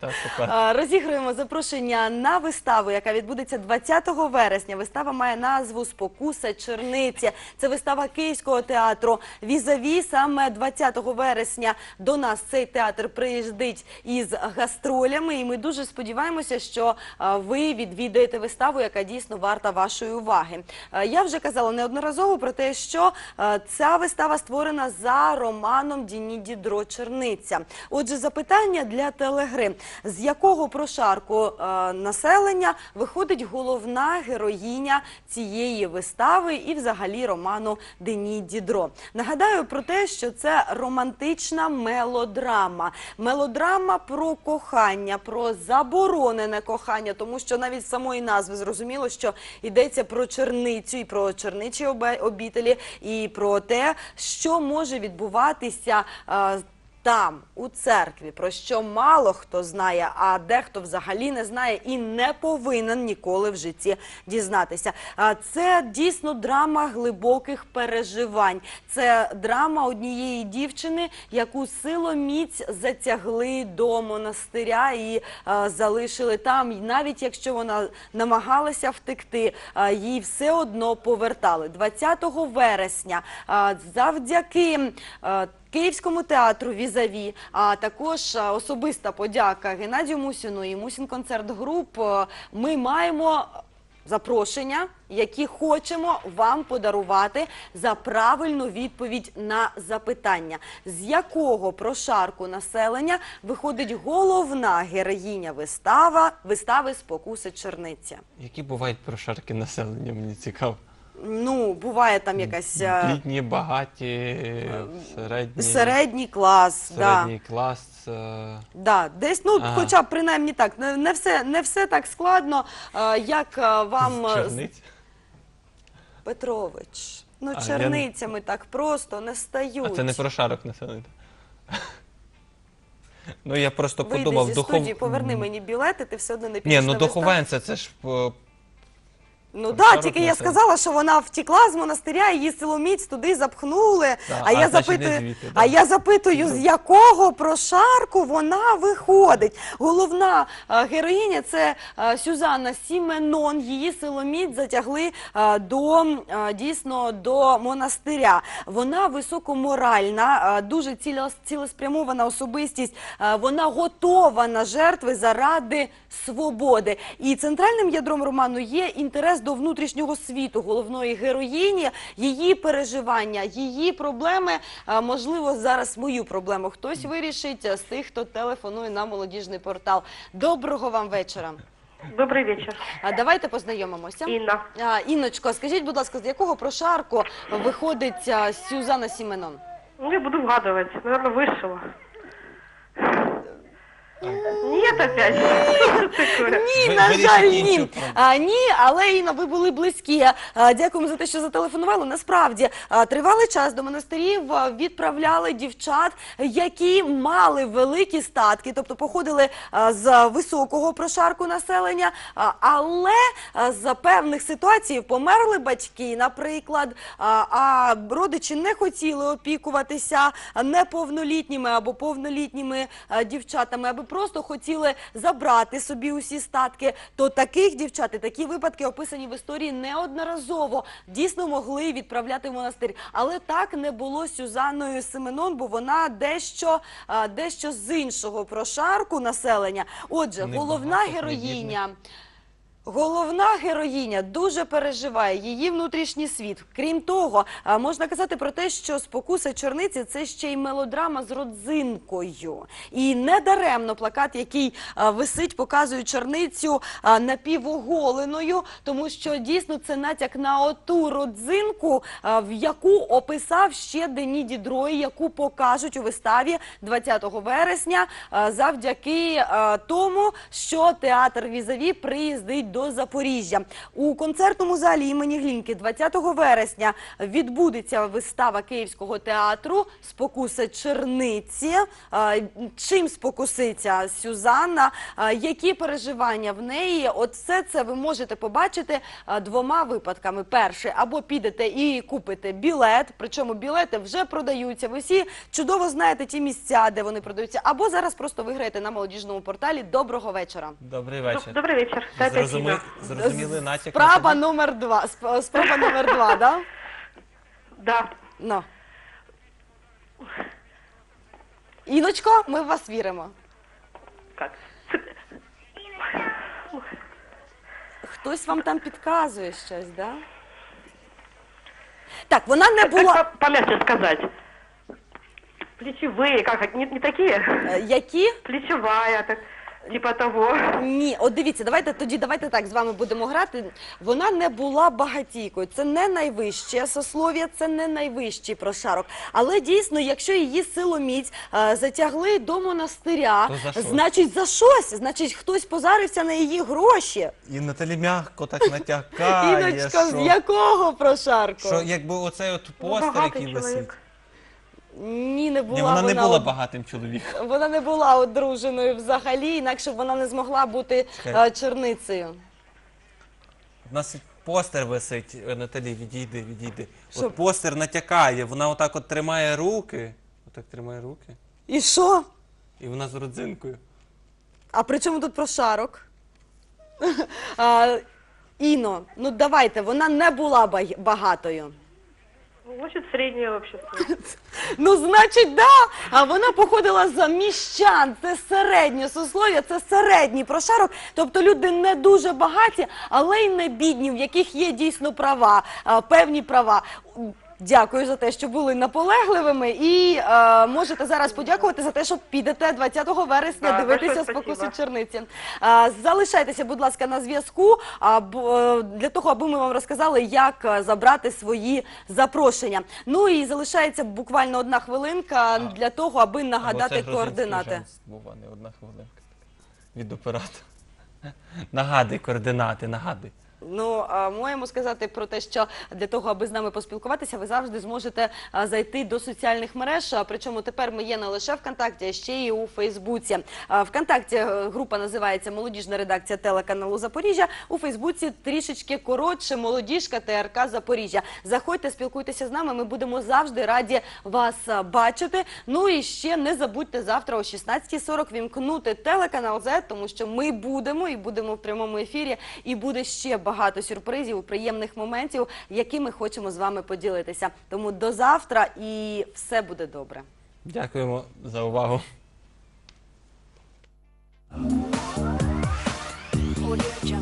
Так, Розігруємо запрошення на виставу, яка відбудеться 20 вересня. Вистава має назву Спокуса черниці. Це вистава Київського театру. Візаві саме 20 вересня до нас цей театр приїздить із гастролями. І ми дуже сподіваємося, що ви відвідаєте виставу, яка дійсно варта вашої уваги. Я вже казала неодноразово про те, що ця вистава створена за романом Діні Дідро Черниця. Отже, запитання для телегри: з якого прошарку е, населення виходить головна героїня цієї вистави і, взагалі, роману Дені Дідро? Нагадаю про те, що це романтична мелодрама. Мелодрама про кохання, про заборонене кохання, тому що навіть з самої назви зрозуміло, що йдеться про черницю і про черничі обітелі, і про те, що може відбуватися. е, там, у церкві, про що мало хто знає, а дехто взагалі не знає і не повинен ніколи в житті дізнатися. А Це дійсно драма глибоких переживань. Це драма однієї дівчини, яку силоміць затягли до монастиря і е, залишили там. І навіть якщо вона намагалася втекти, е, їй все одно повертали. 20 вересня е, завдяки. Київському театру Візаві, а також особиста подяка Геннадію Мусіну і Мусін концерт груп. Ми маємо запрошення, які хочемо вам подарувати за правильну відповідь на запитання, з якого прошарку населення виходить головна героїня вистава вистави Спокуси черниця. Які бувають прошарки населення, мені цікаво. Ну, буває там якась е, Бідні, багаті, середні, середній клас. да. середній клас. е, Да, десь, ну, Ага. хоча б принаймні так. Не, не, все, не все так складно, е, як е, вам з е, черниць. Петрович. Ну, А, я- черницями так просто не стають. А це не прошарок населення. Ну я просто Вийди подумав, зі духов... студії, поверни мені білети, ти все одно не Ні, ну на це ж е, Ну так, Прошарок тільки я сказала, що вона втекла з монастиря, її силоміць туди запхнули. Да, а, я а, не запитую, звідти, да. а я запитую, з якого прошарку вона виходить. Головна е, героїня це е, Сюзанна Сіменон. Її силоміць затягли е, до е, дійсно до монастиря. Вона високоморальна, е, дуже ціля- цілеспрямована особистість. Е, Вона готова на жертви заради свободи. І центральним ядром роману є інтерес до внутрішнього світу головної героїні, її переживання, її проблеми. Е, Можливо, зараз мою проблему хтось вирішить е, з тих, хто телефонує на молодіжний портал. Доброго вам вечора. Добрий вечір. А давайте познайомимося. Інна. А, Інночко, скажіть, будь ласка, з якого прошарку виходить а, Сюзанна Сіменон? Ну, я буду вгадувати. Наверное, вышла. Нет опять. Ні, Ви- на жаль, іншу ні. проблему. А, ні, але Інна, ви були близькі. А, дякуємо за те, що зателефонували. Насправді, а, тривалий час до монастирів а, відправляли дівчат, які мали великі статки, тобто походили а, з високого прошарку населення, а, але а, за певних ситуацій померли батьки, наприклад, а, а родичі не хотіли опікуватися неповнолітніми або повнолітніми а, дівчатами, аби просто хотіли забрати собі усі статки, то таких дівчат і такі випадки описані в історії неодноразово дійсно могли відправляти в монастир. Але так не було з Сюзанною Семенон, бо вона дещо, дещо з іншого прошарку населення. Отже, головна героїня. Головна героїня дуже переживає її внутрішній світ. Крім того, можна казати про те, що спокуса чорниці це ще й мелодрама з родзинкою. І недаремно плакат, який висить, показує чорницю напівоголеною, тому що дійсно це натяк на оту родзинку, в яку описав ще Дені Дідрой, яку покажуть у виставі 20 вересня завдяки тому, що театр Візаві приїздить до Запоріжжя. У концертному залі імені Глінки 20 вересня відбудеться вистава Київського театру Спокуса черниці. Е, Чим спокуситься Сюзанна? Е, Які переживання в неї? От все це ви можете побачити е, двома випадками. Перше, або підете і купите білет, причому білети вже продаються. Ви всі чудово знаєте ті місця, де вони продаються, або зараз просто виграєте на молодіжному порталі. Доброго вечора. Добрий вечір. Это опять Зрозуми... Зрозуміли натяк? на Справа номер два. Сп- Спроба номер два, да? Да. Ну. Іночко, ми в вас віримо. Как? Хтось вам там підказує щось, да? Так, вона не Как була. по- помягче сказать? Плечевые, как, не, не такие? Е, Які? Плечевая, так, типа того. Ні, от дивіться, давайте тоді давайте так з вами будемо грати. Вона не була багатійкою. Це не найвище сослов'я, це не найвищий прошарок. Але дійсно, якщо її силоміць е, затягли до монастиря, То за що? значить за щось, значить хтось позарився на її гроші. І Наталі м'яко так натякає, Іночка, з що... якого прошарку? що якби оцей от постер, Багатий який висить. чоловік. Ні, не була Ні, вона не була од- багатим чоловіком. Вона не була одруженою взагалі, інакше б вона не змогла бути Чекай. е, черницею. У нас постер висить, Е, Наталі, відійди, відійди. Що? От постер натякає, вона отак от тримає руки. Отак тримає руки. І що? І вона з родзинкою. А при чому тут прошарок? а, Іно, ну давайте, вона не була баг- багатою. Значит, среднее общество. Ну, значить, да. А вона походила за міщан. Це середнє сослов'я, це середній прошарок. Тобто люди не дуже багаті, але й не бідні, в яких є дійсно права, певні права. Дякую за те, що були наполегливими, і е, можете зараз подякувати за те, що підете 20 вересня Да, дивитися большое спасибо. черниці. Е, залишайтеся, будь ласка, на зв'язку а, б- е, для того, аби ми вам розказали, як е, забрати свої запрошення. Ну і залишається буквально одна хвилинка для того, аби нагадати координати. був, а не одна хвилинка. Від оператора. Нагадуй координати, нагадуй. Ну, маємо сказати про те, що для того, аби з нами поспілкуватися, ви завжди зможете зайти до соціальних мереж. Причому тепер ми є не лише ВКонтакті, а ще й у Фейсбуці. ВКонтакті е, група називається Молодіжна редакція телеканалу Запоріжжя. У Фейсбуці трішечки коротше молодіжка ТРК Запоріжжя. Заходьте, спілкуйтеся з нами. Ми будемо завжди раді вас бачити. Ну і ще не забудьте завтра о 16.40 вімкнути телеканал Z, тому що ми будемо і будемо в прямому ефірі. І буде ще багато сюрпризів, приємних моментів, які ми хочемо з вами поділитися. Тому до завтра і все буде добре. Дякуємо за увагу. Audio Jungle.